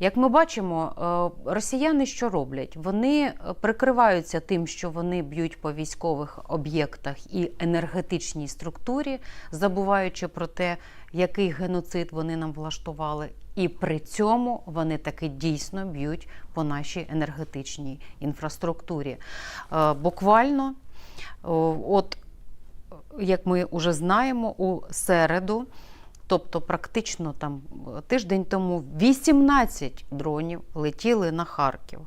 Як ми бачимо, е, росіяни що роблять? Вони е, прикриваються тим, що вони б'ють по військових об'єктах і енергетичній структурі, забуваючи про те, який геноцид вони нам влаштували. І при цьому вони таки дійсно б'ють по нашій енергетичній інфраструктурі. Е, Буквально, от як ми вже знаємо, у середу, тобто практично там тиждень тому, 18 дронів летіли на Харків.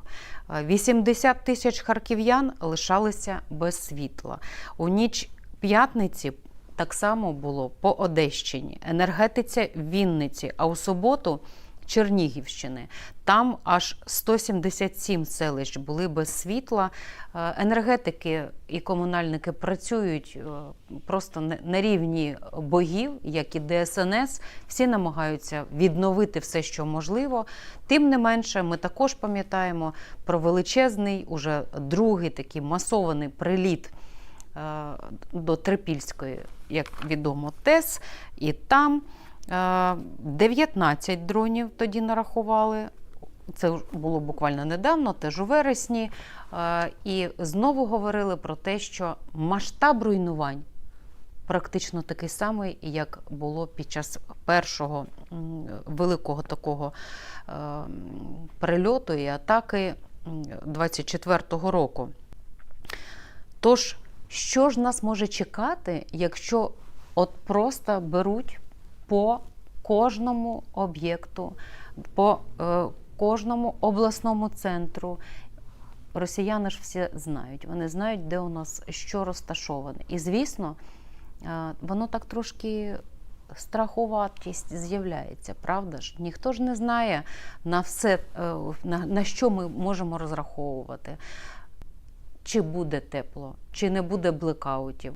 Е, 80 тисяч харків'ян лишалися без світла. У ніч п'ятниці так само було по Одещині, енергетиця Вінниці, а у суботу Чернігівщини. Там аж 177 селищ були без світла. Е, Енергетики і комунальники працюють е, просто на- рівні богів, як і ДСНС. Всі намагаються відновити все, що можливо. Тим не менше, ми також пам'ятаємо про величезний, уже другий такий масований приліт е, до Трипільської, як відомо, ТЕС, і там 19 дронів тоді нарахували. Це було буквально недавно, теж у вересні. Е, І знову говорили про те, що масштаб руйнувань практично такий самий, як було під час першого великого такого е, прильоту і атаки 24-го року. Тож, що ж нас може чекати, якщо от просто беруть по кожному об'єкту, по е, кожному обласному центру? Росіяни ж всі знають, вони знають, де у нас що розташоване. І звісно, е, воно так трошки страхуватість з'являється, правда ж? Ніхто ж не знає на все, е, на, на що ми можемо розраховувати чи буде тепло, чи не буде блекаутів.